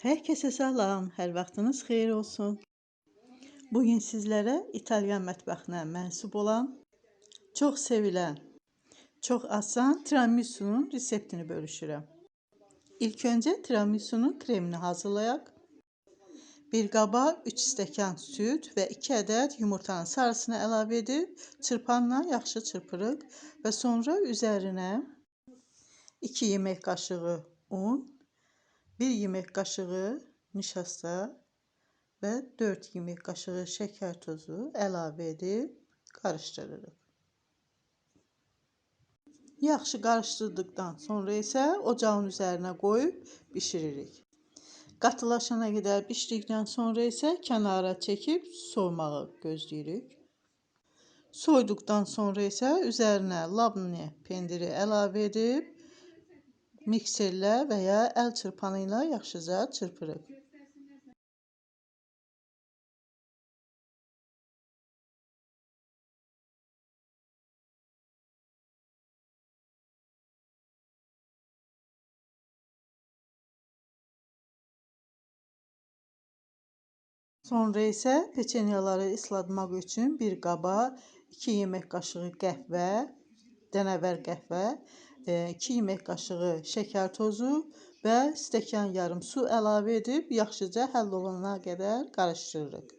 Herkese salam, hər vaxtınız xeyir olsun. Bugün sizlərə İtalyan mətbəxinə mənsub olan, çox sevilən, çox asan tiramisunun reseptini bölüşürəm. İlk öncə tiramisunun kremini hazırlayaq. Bir qaba 3 stəkan süd və 2 ədəd yumurtanın sarısını əlavə edib çırpanla yaxşı çırpırıq və sonra üzərinə 2 yemək qaşığı un 1 yemək qaşığı nişasta və 4 yemək qaşığı şəkər tozu əlavə edib qarışdırırıq. Yaxşı qarışdırdıqdan sonra isə ocağın üzərinə qoyub bişiririk. Qatılaşana qədər bişirdikdən sonra isə kənara çəkib soymağı gözləyirik. Soyduqdan sonra isə üzərinə labne pendiri əlavə edib mikserlə və ya əl çırpanı ilə yaxşıca çırpırıq. Sonra isə peçenyaları islatmaq üçün bir qaba 2 yemək qaşığı qəhvə, dənəvər qəhvə 2 yemək qaşığı şəkər tozu və stəkan yarım su əlavə edib yaxşıca həll olana qədər qarışdırırıq.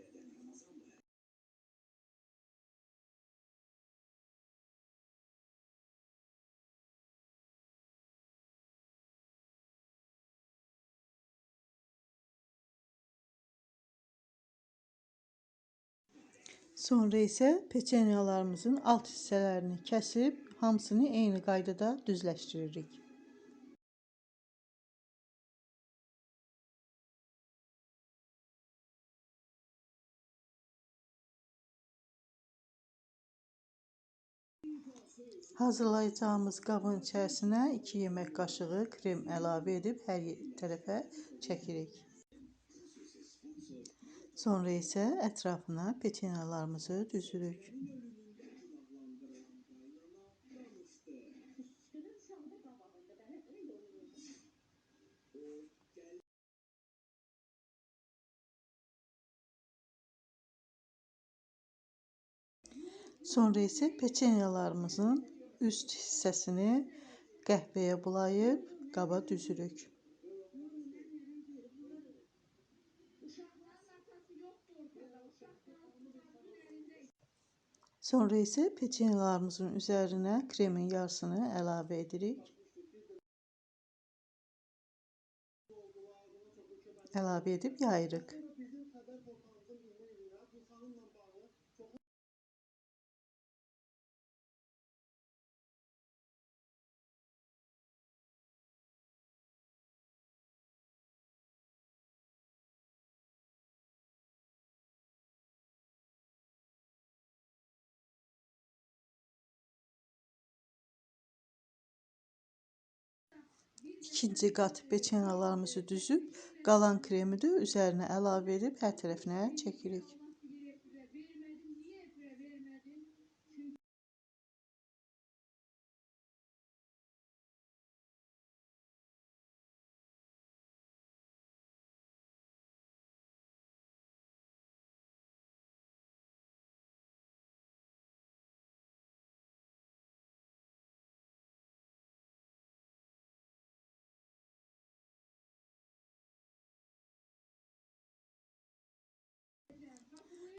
Sonra isə peçenyalarımızın alt hissələrini kəsib hamısını eyni qaydada düzləşdiririk. Hazırlayacağımız qabın içərisinə 2 yemək qaşığı krem əlavə edib hər tərəfə çəkirik. Sonra isə ətrafına peçenyalarımızı düzürük. Sonra isə peçenyalarımızın üst hissəsini qəhvəyə bulayıb qaba düzürük. Sonra isə peçenyalarımızın üzərinə kremin yarısını əlavə edirik. Əlavə edib yayırıq. İkinci qat peçenyalarımızı düzüb, qalan kremi də üzərinə əlavə edib hər tərəfinə çəkirik.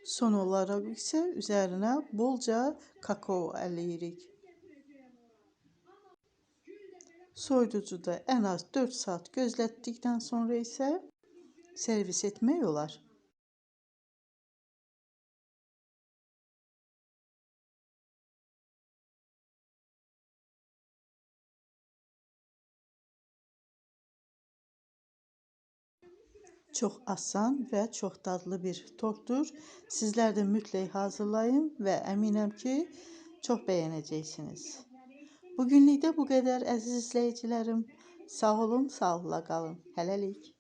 Son olaraq isə üzərinə bolca kakao ələyirik. Soyuducuda ən az 4 saat gözlətdikdən sonra isə servis etmək olar. Çox asan və çox dadlı bir tortdur. Sizlər də mütləq hazırlayın və əminəm ki, çox bəyənəcəksiniz. Bugünlük də bu qədər əziz izləyicilərim. Sağ olun, sağlıqla qalın. Hələlik.